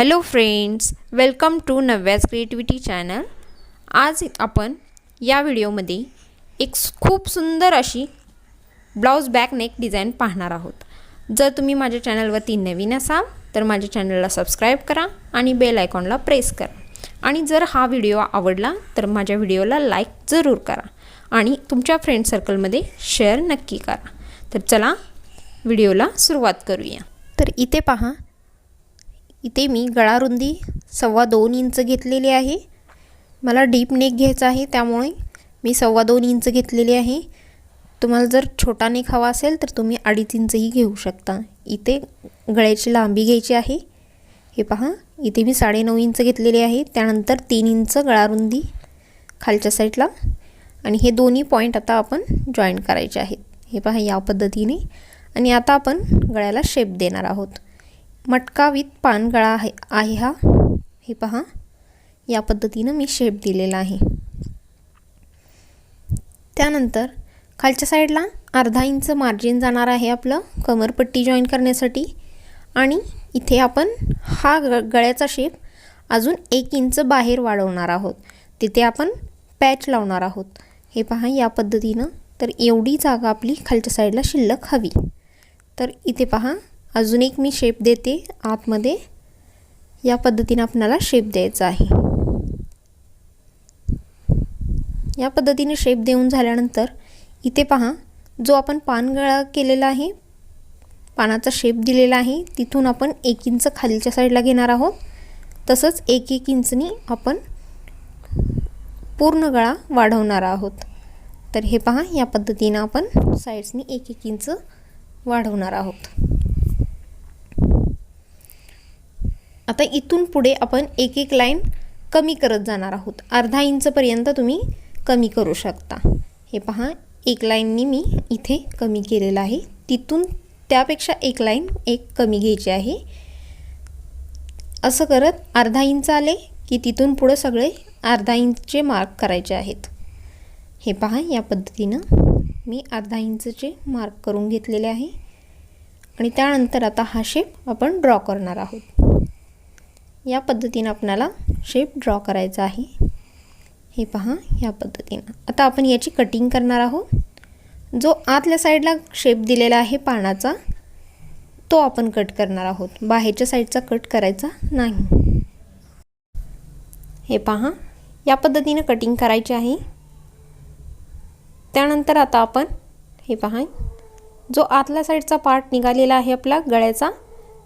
Hello friends welcome to Navya's creativity channel आज आपण या व्हिडिओमध्ये एक खूप सुंदर अशी ब्लाऊज बॅक नेक डिझाईन पाहणार आहोत. जर तुम्ही माझ्या चॅनलवरती नवीन असाल तर माझ्या चॅनलला सबस्क्राईब करा आणि बेल आयकॉनला प्रेस करा. आणि जर हा व्हिडिओ आवडला तर माझ्या व्हिडिओला लाईक जरूर करा आणि तुमच्या फ्रेंड सर्कलमध्ये शेअर नक्की करा. तर चला व्हिडिओला सुरुवात करूया. तर इथे पहा इथे मी गळारुंदी सव्वा दोन इंच घेतलेली आहे. मला डीप नेक घ्यायचा आहे त्यामुळे मी सव्वा दोन इंच घेतलेली आहे. तुम्हाला जर छोटा नेक हवा असेल तर तुम्ही अडीच इंचही घेऊ शकता. इथे गळ्याची लांबी घ्यायची आहे. हे पहा इथे मी साडेनऊ इंच घेतलेली आहे. त्यानंतर तीन इंच गळारुंदी खालच्या साईडला. आणि हे दोन्ही पॉईंट आता आपण जॉईन करायचे आहेत. हे पहा या पद्धतीने. आणि आता आपण गळ्याला शेप देणार आहोत. मटका विथ पानगळा आहे आहे हा? हे पहा. या पद्धतीनं मी शेप दिलेला आहे. त्यानंतर खालच्या साईडला अर्धा इंच मार्जिन जाणार आहे आपलं कमरपट्टी जॉईन करण्यासाठी. आणि इथे आपण हा ग गळ्याचा शेप अजून एक इंच बाहेर वाढवणार आहोत. तिथे आपण पॅच लावणार आहोत. हे पहा या पद्धतीनं. तर एवढी जागा आपली खालच्या साईडला शिल्लक हवी. तर इथे पहा अजून एक मी शेप देते आतमध्ये. या पद्धतीने आपणाला शेप द्यायचा आहे. या पद्धतीने शेप देऊन झाल्यानंतर इथे पहा जो आपण पानगळा केलेला आहे पानाचा शेप दिलेला आहे तिथून आपण एक इंच खालीच्या साईडला घेणार आहोत. तसंच एक एक इंचनी आपण पूर्ण गळा वाढवणार आहोत. तर हे पहा या पद्धतीनं आपण साईड्सनी एक एक इंच वाढवणार आहोत. आता इथून पुढे आपण एक एक लाईन कमी करत जाणार आहोत. अर्धा इंचपर्यंत तुम्ही कमी करू शकता. हे पहा एक लाईननी मी इथे कमी केलेलं आहे. तिथून त्यापेक्षा एक लाईन एक कमी घ्यायची आहे. असं करत अर्धा इंच आले की तिथून पुढं सगळे अर्धा इंचचे मार्क करायचे आहेत. हे पहा या पद्धतीनं मी अर्धा इंचचे मार्क करून घेतलेले आहे. आणि त्यानंतर आता हा शेप आपण ड्रॉ करणार आहोत. या पद्धतीनं आपणाला शेप ड्रॉ करायचा आहे. हे पहा या पद्धतीनं. आता आपण याची कटिंग करणार आहोत. जो आतल्या साईडला शेप दिलेला आहे पानाचा तो आपण कट करणार आहोत. बाहेरच्या साईडचा कट करायचा नाही. हे पहा या पद्धतीनं कटिंग करायची आहे. त्यानंतर आता आपण हे पहा जो आतल्या साईडचा पार्ट निघालेला आहे आपला गळ्याचा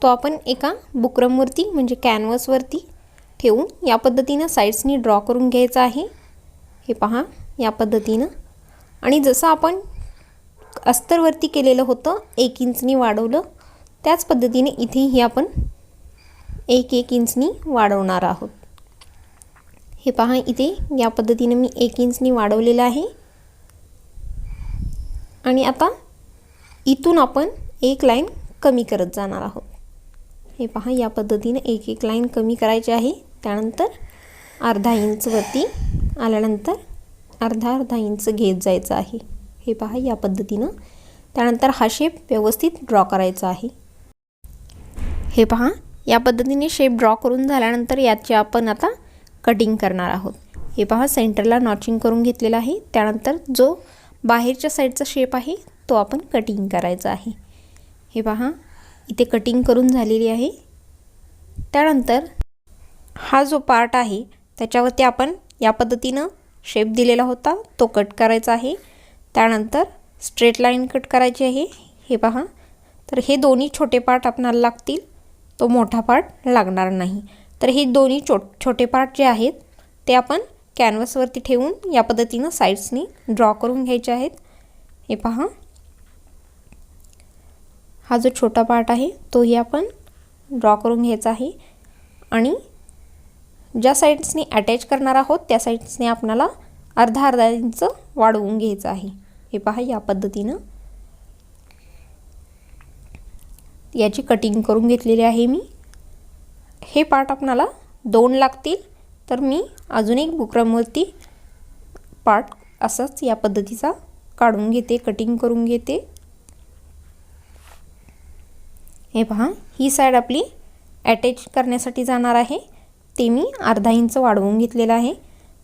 तो आपण एका बुकरमवरती म्हणजे कॅनव्हसवरती ठेवून या पद्धतीनं साईड्सनी ड्रॉ करून घ्यायचं आहे. हे पहा या पद्धतीनं. आणि जसं आपण अस्तरवरती केलेलं होतं एक इंचनी वाढवलं त्याच पद्धतीने इथेही आपण एक एक इंचनी वाढवणार आहोत. हे पहा इथे या पद्धतीने मी एक इंचनी वाढवलेलं आहे. आणि आता इथून आपण एक लाईन कमी करत जाणार आहोत. हे पहा या पद्धतीने एक एक लाईन कमी करायची आहे. त्यानंतर अर्धा इंचवरती आल्यानंतर अर्धा अर्धा इंच घेत जायचं आहे. हे पहा या पद्धतीनं. त्यानंतर हा शेप व्यवस्थित ड्रॉ करायचा आहे. हे पहा या पद्धतीने शेप ड्रॉ करून झाल्यानंतर याची आपण आता कटिंग करणार आहोत. हे पहा सेंटरला नॉचिंग करून घेतलेला आहे. त्यानंतर जो बाहेरच्या साईडचा शेप आहे तो आपण कटिंग करायचा आहे. हे पहा इथे कटिंग करून झालेली आहे. त्यानंतर हा जो पार्ट आहे त्याच्यावरती आपण या पद्धतीनं शेप दिलेला होता तो कट करायचा आहे. त्यानंतर स्ट्रेट लाईन कट करायची आहे. हे पहा. तर हे दोन्ही छोटे पार्ट आपणाला लागतील. तो मोठा पार्ट लागणार नाही. तर हे दोन्ही छो छोटे पार्ट जे आहेत ते आपण कॅनव्हसवरती ठेवून या पद्धतीनं साईड्सनी ड्रॉ करून घ्यायचे आहेत. हे पहा. हा जो छोटा पार्ट आहे तोही आपण ड्रॉ करून घ्यायचा आहे. आणि ज्या साईड्सनी अटॅच करणार आहोत त्या साईड्सने आपणाला अर्धा अर्धा इंच वाढवून घ्यायचं आहे. हे पहा या पद्धतीनं. याची कटिंग करून घेतलेली आहे मी. हे पार्ट आपणाला दोन लागतील तर मी अजून एक बुकरमवरती पार्ट असाच या पद्धतीचा काढून घेते कटिंग करून घेते. हे पहा ही साईड आपली अटॅच करण्यासाठी जाणार आहे. ते मी अर्धा इंच वाढवून घेतलेलं आहे.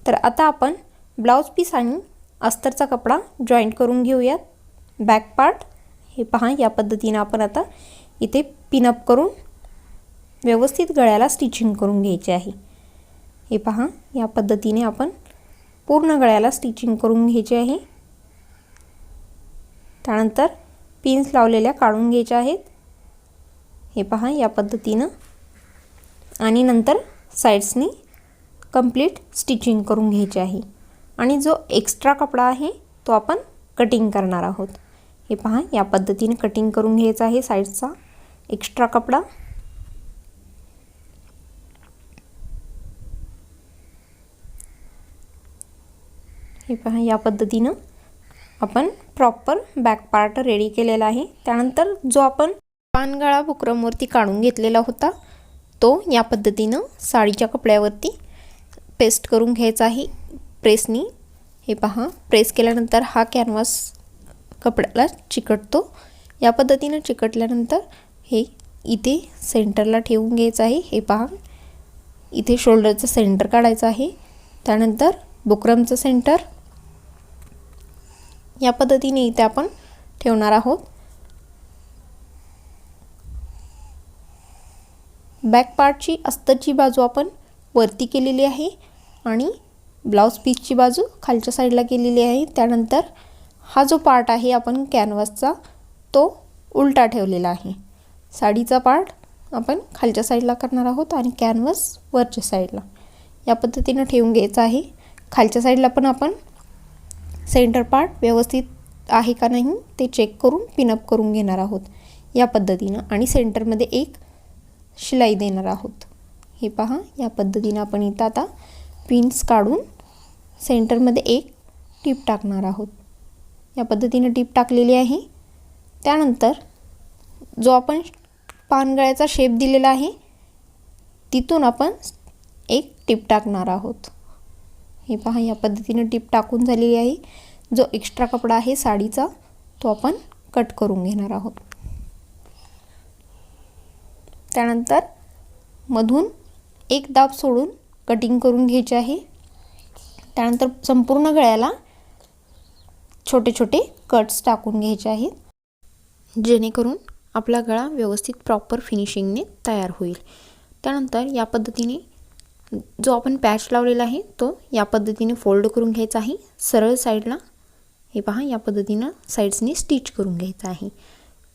तर आता आपण ब्लाऊज पीस आणि अस्तरचा कपडा जॉईंट करून घेऊयात. बॅक पार्ट हे पहा या पद्धतीनं आपण आता इथे पिनअप करून व्यवस्थित गळ्याला स्टिचिंग करून घ्यायचे आहे. हे पहा या पद्धतीने आपण पूर्ण गळ्याला स्टिचिंग करून घ्यायचे आहे. त्यानंतर पिन्स लावलेल्या काढून घ्यायच्या आहेत. हे पहा या पद्धतीनं. आणि नंतर साईड्सनी कंप्लीट स्टिचिंग करून घ्यायची आहे. आणि जो एक्स्ट्रा कपडा आहे तो आपण कटिंग करणार आहोत. हे पहा या पद्धतीने कटिंग करून घ्यायचा आहे साईडचा एक्स्ट्रा कपडा. हे पहा या पद्धतीनं आपण प्रॉपर बॅक पार्ट रेडी केलेला आहे. त्यानंतर जो आपण पानगळा बुकरमवरती काढून घेतलेला होता. तो या पद्धतीनं साडीच्या कपड्यावरती पेस्ट करून घ्यायचा आहे. प्रेसनी हे पहा प्रेस केल्यानंतर हा कॅनव्हास कपड्याला चिकटतो. या पद्धतीनं चिकटल्यानंतर हे इथे सेंटरला ठेवून घ्यायचं आहे. हे पहा इथे शोल्डरचं सेंटर काढायचं आहे. त्यानंतर बुकरमचं सेंटर. या पद्धतीने इथे आपण ठेवणार आहोत. बॅक पार्टची अस्तरची बाजू आपण वरती केलेली आहे आणि ब्लाऊज पीसची बाजू खालच्या साईडला केलेली आहे. त्यानंतर हा जो पार्ट आहे आपण कॅनव्हासचा तो उलटा ठेवलेला आहे. साडीचा पार्ट आपण खालच्या साईडला करणार आहोत आणि कॅनव्हास वरच्या साईडला. या पद्धतीनं ठेवून घ्यायचं आहे. खालच्या साईडला पण आपण सेंटर पार्ट व्यवस्थित आहे का नाही ते चेक करून पिनअप करून घेणार आहोत. या पद्धतीनं आणि सेंटरमध्ये एक शिलाई देणार आहोत. हे पहा या पद्धतीनं आपण इथं आता पिन्स काढून सेंटरमध्ये एक टीप टाकणार आहोत. या पद्धतीनं टीप टाकलेली आहे. त्यानंतर जो आपण पानगळ्याचा शेप दिलेला आहे तिथून आपण एक टीप टाकणार आहोत. हे पहा या पद्धतीनं टीप टाकून झालेली आहे. जो एक्स्ट्रा कपडा आहे साडीचा तो आपण कट करून घेणार आहोत. त्यानंतर मधून एक दाब सोडून कटिंग करून घ्यायची आहे. त्यानंतर संपूर्ण गळ्याला छोटे छोटे कट्स टाकून घ्यायचे आहेत. जेणेकरून आपला गळा व्यवस्थित प्रॉपर फिनिशिंगने तयार होईल. त्यानंतर या पद्धतीने जो आपण पॅच लावलेला आहे तो या पद्धतीने फोल्ड करून घ्यायचा आहे. सरळ साईडला हे पहा या पद्धतीनं साईड्सनी स्टिच करून घ्यायचं आहे.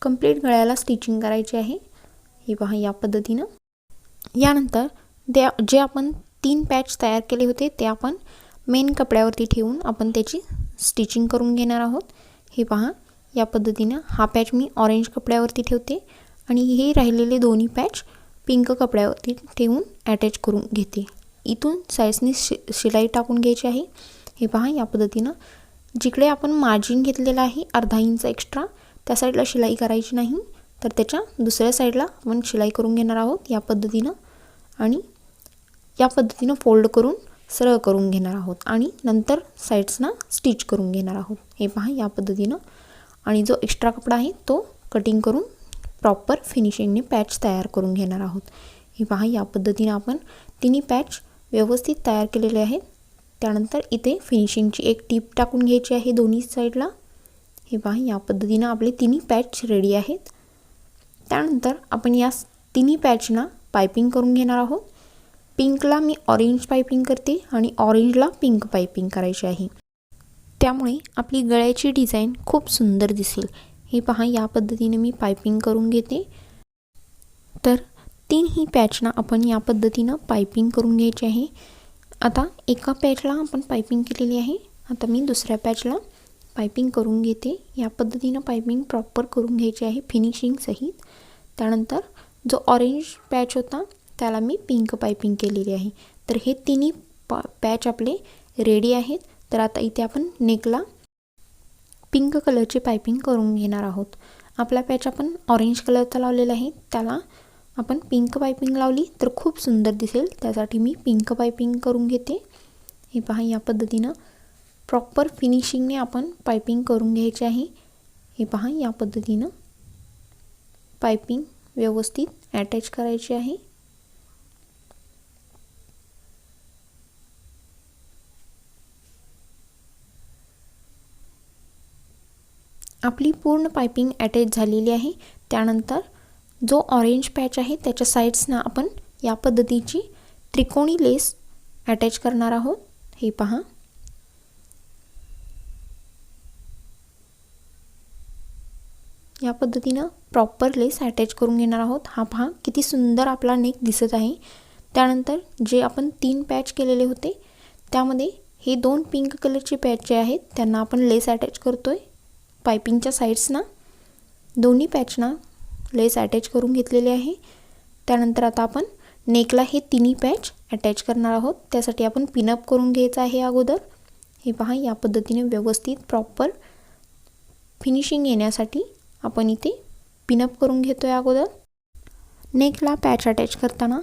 कंप्लीट गळ्याला स्टिचिंग करायची आहे. हे पहा या पद्धतीनं. यानंतर त्या जे आपण तीन पॅच तयार केले होते ते आपण मेन कपड्यावरती ठेवून आपण त्याची स्टिचिंग करून घेणार आहोत. हे पहा या पद्धतीनं हा पॅच मी ऑरेंज कपड्यावरती ठेवते आणि हे राहिलेले दोन्ही पॅच पिंक कपड्यावरती ठेवून अटॅच करून घेते. इथून साईजनी शि शिलाई टाकून घ्यायची आहे. हे पहा या पद्धतीनं जिकडे आपण मार्जिन घेतलेलं आहे अर्धा इंच एक्स्ट्रा त्या साईडला शिलाई करायची नाही. तर त्याच्या दुसऱ्या साईडला आपण शिलाई करून घेणार आहोत या पद्धतीनं. आणि या पद्धतीनं फोल्ड करून सरळ करून घेणार आहोत. आणि नंतर साईड्सना स्टिच करून घेणार आहोत. हे पहा या पद्धतीनं. आणि जो एक्स्ट्रा कपडा आहे तो कटिंग करून प्रॉपर फिनिशिंगने पॅच तयार करून घेणार आहोत. हे पहा या पद्धतीनं आपण तिन्ही पॅच व्यवस्थित तयार केलेले आहेत. त्यानंतर इथे फिनिशिंगची एक टीप टाकून घ्यायची आहे दोन्ही साईडला हे पहा या पद्धतीनं आपले तिन्ही पॅच रेडी आहेत. त्यानंतर आपण या तिन्ही पॅचना पायपिंग करून घेणार आहोत. पिंकला मी ऑरेंज पायपिंग करते आणि ऑरेंजला पिंक पायपिंग करायची आहे. त्यामुळे आपली गळ्याची डिझाईन खूप सुंदर दिसेल. हे पहा या पद्धतीने मी पायपिंग करून घेते. तर तीनही पॅचना आपण या पद्धतीनं पायपिंग करून घ्यायची आहे. आता एका पॅचला आपण पायपिंग केलेली आहे. आता मी दुसऱ्या पॅचला पायपिंग करून घेते. या पद्धतीनं पायपिंग प्रॉपर करून घ्यायची आहे फिनिशिंगसहित त्यानंतर जो ऑरेंज पॅच होता त्याला मी पिंक पायपिंग केलेली आहे. तर हे तिन्ही पा पॅच आपले रेडी आहेत. तर आता इथे आपण नेकला पिंक कलरची पायपिंग करून घेणार आहोत. आपला पॅच आपण ऑरेंज कलरचा लावलेला आहे. त्याला आपण पिंक पायपिंग लावली तर खूप सुंदर दिसेल. त्यासाठी मी पिंक पायपिंग करून घेते. हे पहा या पद्धतीनं प्रॉपर फिनिशिंगने आपण पायपिंग करून घ्यायची आहे. हे पहा या पद्धतीनं पायपिंग व्यवस्थित अटॅच करायची आहे. आपली पूर्ण पायपिंग अटॅच झालेली आहे. त्यानंतर जो ऑरेंज पॅच आहे त्याच्या साईड्सना आपण या पद्धतीची त्रिकोणी लेस अटॅच करणार आहोत. हे पहा. या पद्धतीनं प्रॉपर लेस अटॅच करून घेणार आहोत. हा पहा किती सुंदर आपला नेक दिसत आहे. त्यानंतर जे आपण तीन पॅच केलेले होते त्यामध्ये हे दोन पिंक कलरचे पॅच जे आहेत त्यांना आपण लेस अटॅच करतो आहे पायपिंगच्या साईड्सना दोन्ही पॅचना लेस अटॅच करून घेतलेले आहे. त्यानंतर आता आपण नेकला हे तिन्ही पॅच अटॅच करणार आहोत. त्यासाठी आपण पिनअप करून घ्यायचं आहे अगोदर. हे पहा या पद्धतीने व्यवस्थित प्रॉपर फिनिशिंग येण्यासाठी आपण इथे पिनअप करून घेतो आहे अगोदर नेकला पॅच अटॅच करताना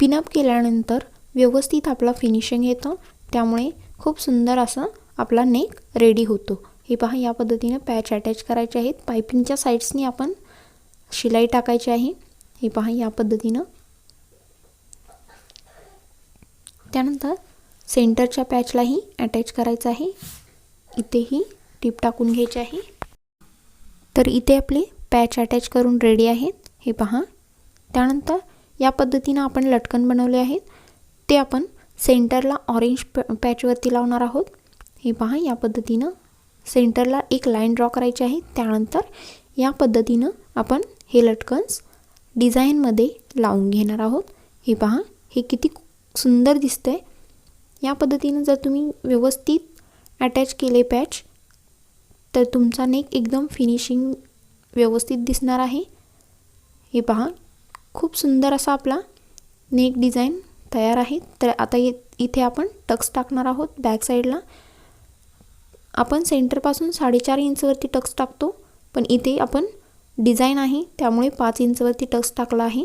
पिनअप केल्यानंतर व्यवस्थित आपला फिनिशिंग येतं. त्यामुळे खूप सुंदर असं आपला नेक रेडी होतो. हे पहा या पद्धतीनं पॅच अटॅच करायचे आहेत. पायपिंगच्या साईड्सनी आपण शिलाई टाकायची आहे. हे पहा या पद्धतीनं. त्यानंतर सेंटरच्या पॅचलाही अटॅच करायचं आहे. इथेही टीप टाकून घ्यायची आहे. तर इथे आपले पॅच अटॅच करून रेडी आहेत. हे पहा. त्यानंतर या पद्धतीनं आपण लटकन बनवले आहेत. ते आपण सेंटरला ऑरेंज प पॅचवरती लावणार आहोत. हे पहा या पद्धतीनं सेंटरला एक लाईन ड्रॉ करायची आहे. त्यानंतर या पद्धतीनं आपण हे लटकन्स डिझाईनमध्ये लावून घेणार आहोत. हे पहा हे किती सुंदर दिसतं आहे या पद्धतीनं जर तुम्ही व्यवस्थित अटॅच केले पॅच तर तुमचा नेक एकदम फिनिशिंग व्यवस्थित दिसणार आहे. हे पहा खूप सुंदर असा आपला नेक डिझाईन तयार आहे. तर आता इथे आपण टक्स टाकणार आहोत बॅक साईडला आपण सेंटरपासून साडेचार इंचवरती टक्स टाकतो पण इथे आपण डिझाईन आहे त्यामुळे पाच इंचवरती टक्स टाकला आहे.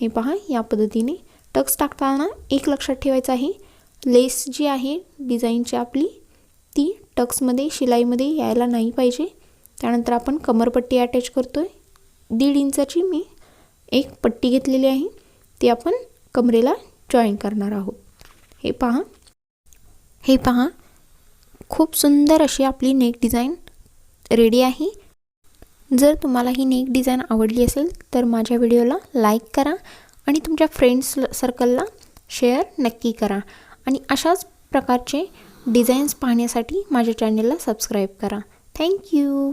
हे पहा या पद्धतीने टक्स टाकताना एक लक्षात ठेवायचं आहे. लेस जी आहे डिझाईनची आपली ती टक्समध्ये शिलाईमध्ये यायला नाही पाहिजे. त्यानंतर आपण कमरपट्टी अटॅच करतो आहे दीड इंचाची मी एक पट्टी घेतलेली आहे. ती आपण कमरेला जॉईन करणार आहोत. हे पहा. हे पहा. खूप सुंदर अशी आपली नेक डिझाईन रेडी आहे. जर तुम्हाला ही नेक डिझाईन आवडली असेल तर माझ्या व्हिडिओला लाईक करा आणि तुमच्या फ्रेंड्स सर्कलला शेअर नक्की करा. आणि अशाच प्रकारचे डिझाईन्स पाहण्यासाठी माझ्या चॅनलला सबस्क्राईब करा. थँक्यू